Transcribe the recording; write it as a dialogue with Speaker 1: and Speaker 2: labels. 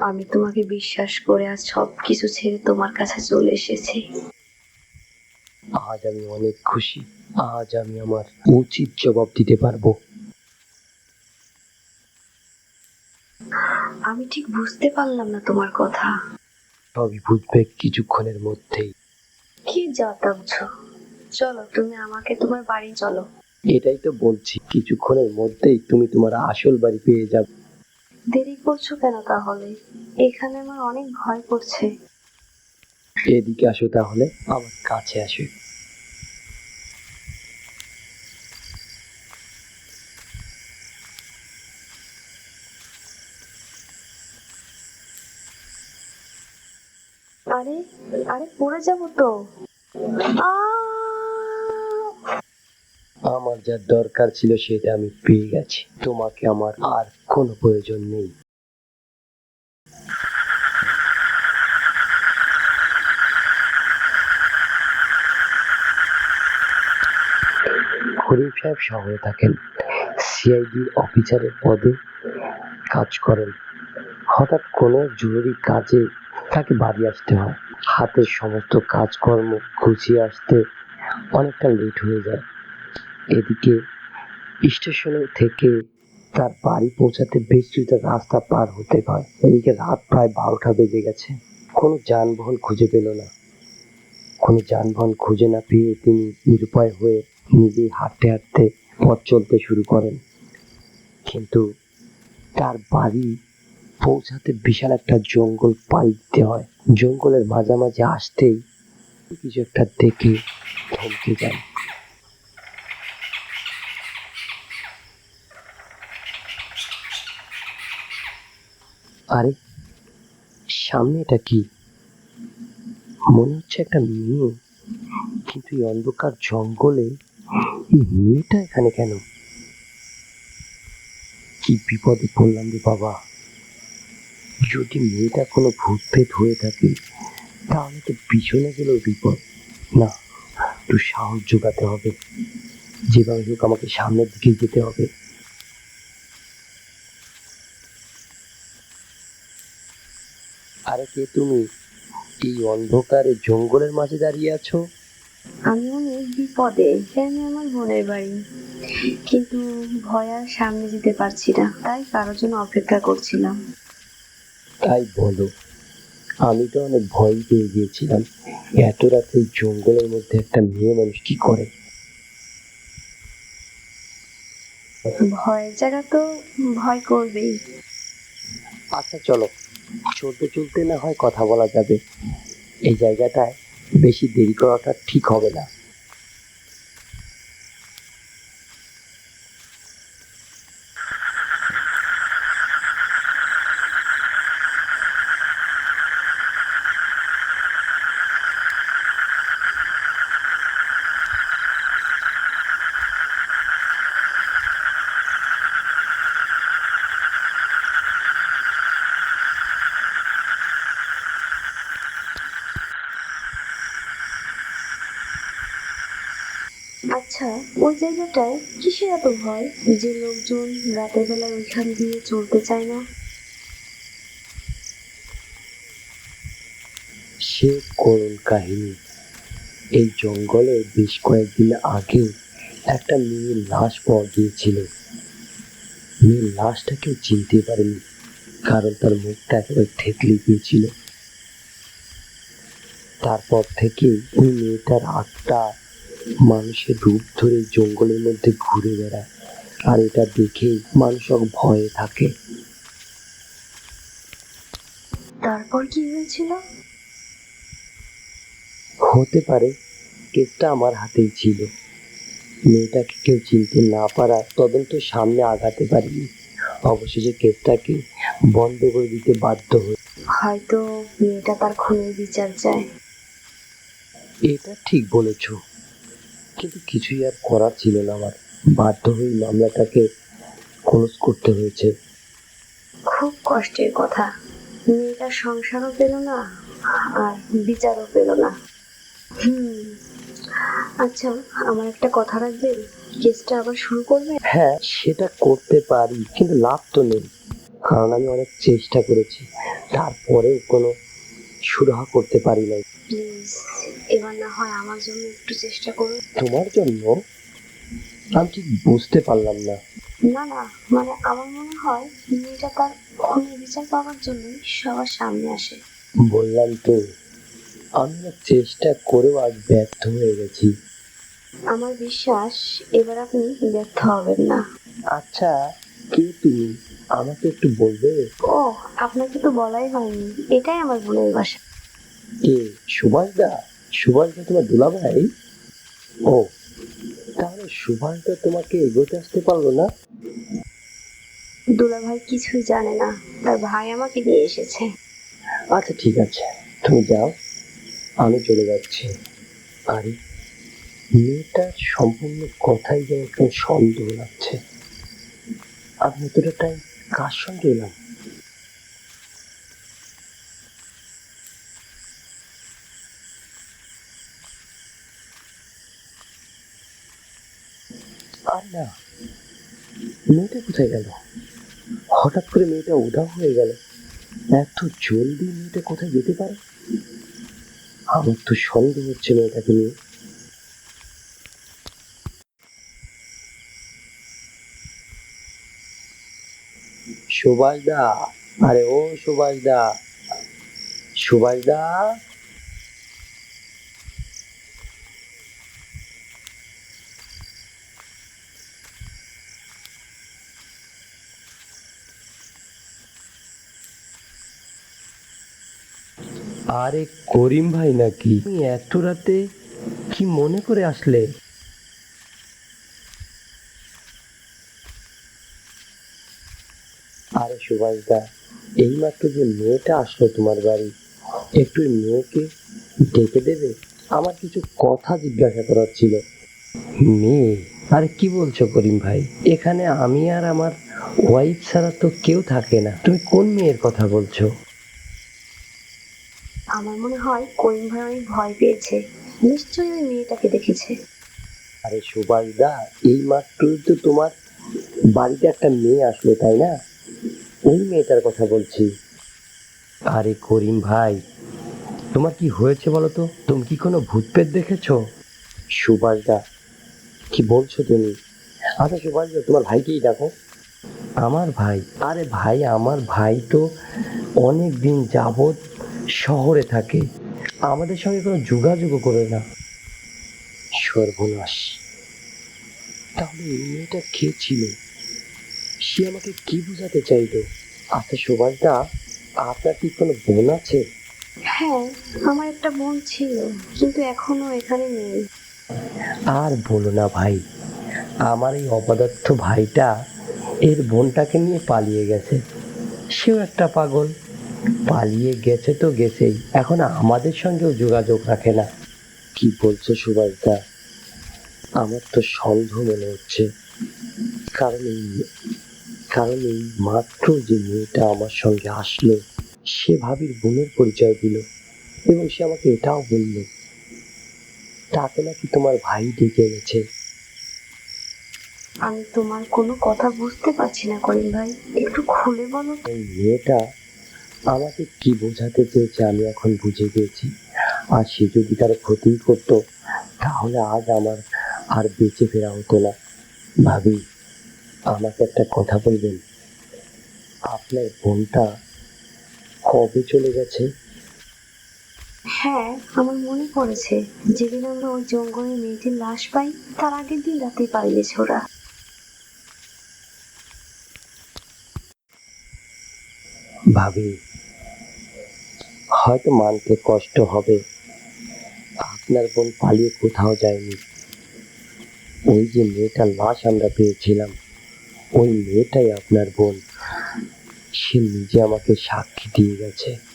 Speaker 1: আমি তোমাকে বিশ্বাস করে আজ সব কিছু ছেড়ে তোমার কাছে চলে এসেছি।
Speaker 2: আজ আমি অনেক খুশি। আজ আমি আমার উচিত জবাব দিতে পারব।
Speaker 1: আমি ঠিক বুঝতে পারলাম না তোমার কথা।
Speaker 2: সবই বুঝবে কিছুক্ষণের মধ্যেই।
Speaker 1: কি যাতাবছ চলো তুমি আমাকে তোমার বাড়ি চলো।
Speaker 2: এটাই তো বলছি কিছুক্ষণের মধ্যেই তুমি তোমার আসল বাড়ি পেয়ে যাবে।
Speaker 1: দেরি করছ কেন তাহলে? এখানে আমার অনেক ভয় করছে।
Speaker 2: এদিকে আসো তাহলে আমার কাছে আসো।
Speaker 1: আরে আরে পড়ে যাব তো।
Speaker 2: আমার যা দরকার ছিল সেটা আমি পেয়ে গেছি। তোমাকে আমার আর কোনো প্রয়োজন নেই। করিম সাহেব শহরে থাকেন। সিআইডি অফিসারের পদে কাজ করেন। হঠাৎ কোনো জরুরি কাজে তাকে বাড়ি আসতে হয়। হাতের সমস্ত কাজকর্ম গুছিয়ে আসতে অনেকটা লেট হয়ে যায়। এদিকে স্টেশনে থেকে তার বাড়ি পৌঁছাতে কিছুটা রাস্তা পার হতে হয়। এদিকে রাত প্রায় বারোটা বেজে গেছে। কোনো যানবাহন খুঁজে পেল না। কোনো যানবাহন খুঁজে না পেয়ে তিনি নিরুপায় হয়ে নিজেই হাঁটতে হাঁটতে পথ চলতে শুরু করেন। কিন্তু তার বাড়ি পৌঁছাতে বিশাল একটা জঙ্গল পাড়ি দিতে হয়। জঙ্গলের মাঝামাঝি আসতেই কিছু একটা দেখে থমকে যান আরে, সামনে এটা কি? মনে হচ্ছে একটা মেয়ে, কিন্তু এই অন্ধকার জঙ্গলে এই মেয়েটা এখানে কেন? কি বিপদে পড়লাম রে বাবা। যদি মেয়েটা কোনো ভূত প্রেত হয়ে থাকে, তাহলে তো পিছনে গেলেও বিপদ। না, একটু সাহস জোগাতে হবে। যেভাবে হোক আমাকে সামনের দিকে যেতে হবে। আরে কে তুমি? এই অন্ধকারে জঙ্গলের মাঝে দাঁড়িয়ে আছো?
Speaker 1: আমি অনেক বিপদে এখানে আমার বোনের বাড়ি। কিন্তু ভয় আর সামনে যেতে পারছি না তাই কারোর জন্য অপেক্ষা করছিলাম।
Speaker 2: তাই বলো আমি তো অনেক ভয় পেয়ে গিয়েছিলাম এত রাতে জঙ্গলের মধ্যে একটা মেয়ে মানুষ কি করে?
Speaker 1: ভয়ের জায়গা তো ভয় করবেই।
Speaker 2: আচ্ছা চলো। চলতে চলতে না হয় কথা বলা যাবে। এই জায়গাটায় বেশি দেরি করাটা ঠিক হবে না।
Speaker 1: আচ্ছা ওই জায়গাটায় কিসের এত ভয়? যে লোকজন রাতের বেলায় ওইখান দিয়ে চলতে চায় না।
Speaker 2: সে করুণ কাহিনী। এই জঙ্গলে বেশ কয়েকদিন আগে একটা মেয়ের লাশ পাওয়া গিয়েছিল। মেয়ের লাশটা কেউ চিনতে পারেনি কারণ তার মুখটা একেবারে থেতলে গিয়েছিল। তারপর থেকে ওই মেয়েটার আত্মা মানুষের রূপ ধরে জঙ্গলের মধ্যে ঘুরে বেড়ায় আর এটা দেখে মানুষ ভয়ে থাকে।
Speaker 1: তারপর কি হয়েছিল?
Speaker 2: হতে পারে কেসটা আমার হাতেই ছিল। মেয়েটাকে কেউ চিনতে না পারা তদন্ত সামনে আগাতে পারিনি। অবশেষে কেসটাকে বন্ধ করে দিতে বাধ্য হই।
Speaker 1: হয়তো মেয়েটা তার খুনের বিচার চায়।
Speaker 2: এটা ঠিক বলেছ। কিন্তু কিছুই আর করার ছিল না আমার। বাধ্য হয়ে মামলাটাকে ক্লোজ করতে হয়েছে।
Speaker 1: খুব কষ্টের কথা। মেয়েটা সংসারও পেল না আর বিচারও পেল না। হুম আচ্ছা আমার একটা কথা রাখবেন? কেসটা আবার শুরু করবে?
Speaker 2: হ্যাঁ সেটা করতে পারি কিন্তু লাভ তো নেই। কারণ আমি অনেক চেষ্টা করেছি। তারপরেও কোনো সুরাহা করতে পারি নাই।
Speaker 1: প্লিজ এবার না হয় আমার জন্য একটু চেষ্টা করুন।
Speaker 2: তোমার জন্য? আমি ঠিক বুঝতে পারলাম না।
Speaker 1: না না মানে আমার মনে হয় মেয়েটা তার খুনের বিচার পাওয়ার জন্যই সবার সামনে আসে।
Speaker 2: বললাম তো আমি না চেষ্টা করেও আজ ব্যর্থ হয়ে গেছি।
Speaker 1: আমার বিশ্বাস এবার আপনি ব্যর্থ হবেন না।
Speaker 2: আচ্ছা কে তুমি? আমাকে একটু বলবে?
Speaker 1: ও আপনাকে তো বলাই হয়নি। এটাই আমার বোনের বাসা
Speaker 2: কে সুভাষ দা সুভাষ দা তোমার দুলাভাই? ও তাহলে সুভাষ দা তোমাকে এগোতে আসতে পারল না?
Speaker 1: দুলা ভাই কিছুই জানে না। তার ভাই আমাকে নিয়ে এসেছে।
Speaker 2: আচ্ছা ঠিক আছে। তুমি যাও। আমি চলে যাচ্ছি। আরে মেয়েটার সম্পূর্ণ কথাই যেন একটু সন্দেহ লাগছে। আমি এতটা টাইম কার সঙ্গে এলাম? মেয়েটা কোথায় গেল? হঠাৎ করে মেয়েটা উধাও হয়ে গেল। এত জলদি মেয়েটা কোথায় যেতে পারে? আমার তো সন্দেহ হচ্ছে মেয়েটাকে নিয়ে। সুভাষ দা আরে ও সুভাষ দা সুভাষ দা আরে করিম ভাই নাকি? এত রাতে কি মনে করে আসলে? আরে সুভাষ দা এইমাত্র যে মেয়েটা আসলো তোমার বাড়ি, একটু মেয়েকে ডেকে দেবে? আমার কিছু কথা জিজ্ঞাসা করার ছিল। মেয়ে? আরে কি বলছো করিম ভাই? এখানে আমি আর আমার ওয়াইফ ছাড়া তো কেউ থাকে না। তুমি কোন মেয়ের কথা বলছো?
Speaker 1: আমার মনে হয় করিম ভাই অনেক ভয় পেয়েছে। নিশ্চয়ই ওই মেয়েটাকে দেখেছে।
Speaker 2: আরে সুভাষ দা এই মাত্রই তো তোমার বাড়িতে একটা মেয়ে আসলো, তাই না? ওই মেয়েটার কথা বলছি। আরে করিম ভাই, তোমার কি হয়েছে বলো তো? তুমি কি কোনো ভূত পেট দেখেছ? সুভাষ দা কি বলছো তুমি? আচ্ছা সুভাষ দা তোমার ভাইকেই দেখো আমার ভাই? আরে ভাই, আমার ভাই তো অনেক দিন যাবৎ শহরে থাকে আমাদের সঙ্গে কোনো যোগাযোগও করে না। সর্বনাশ। তাহলে এই মেয়েটা কে ছিল? সে আমাকে কি বোঝাতে চাইতো আচ্ছা সুভাষ দা আপনার কি কোনো বোন আছে?
Speaker 1: হ্যাঁ আমার একটা বোন ছিল কিন্তু এখনও এখানে নেই।
Speaker 2: আর বলো না ভাই আমার এই অপদার্থ ভাইটা এর বোনটাকে নিয়ে পালিয়ে গেছে। সেও একটা পাগল। পালিয়ে গেছে তো গেছেই। এখন আমাদের সঙ্গেও যোগাযোগ রাখে না। কি বলছো সুভাষ দা আমার তো সন্দেহ মনে হচ্ছে। কারণ এই কারণ এই মাত্র যে মেয়েটা আমার সঙ্গে আসলো সে ভাবির বোনের পরিচয় দিল এবং সে আমাকে এটাও বলল তাকে নাকি তোমার ভাই ডেকে এনেছে।
Speaker 1: আমি তোমার কোনো কথা বুঝতে পারছি না করিম ভাই। একটু খুলে বলো
Speaker 2: এই মেয়েটা আমাকে কি বোঝাতে চেয়েছে আমি এখন বুঝে গিয়েছি। আর সে যদি তার ক্ষতি করতো তাহলে আজ আমার আর বেঁচে ফেরা হতো না। ভাবি আমাকে একটা কথা বলবেন? আপনার বোনটা কবে চলে গেছে?
Speaker 1: হ্যাঁ আমার মনে পড়েছে। যেদিন আমরা ওই জঙ্গলে মেয়েটির লাশ পাই তার আগের দিন রাতে পালিয়েছে ওরা।
Speaker 2: ভাবি হয়তো মানতে কষ্ট হবে। আপনার বোন পালিয়ে কোথাও যায়নি। ওই যে মেয়েটার লাশ আমরা পেয়েছিলাম, ওই মেয়েটাই আপনার বোন। সে নিজে আমাকে সাক্ষী দিয়ে গেছে।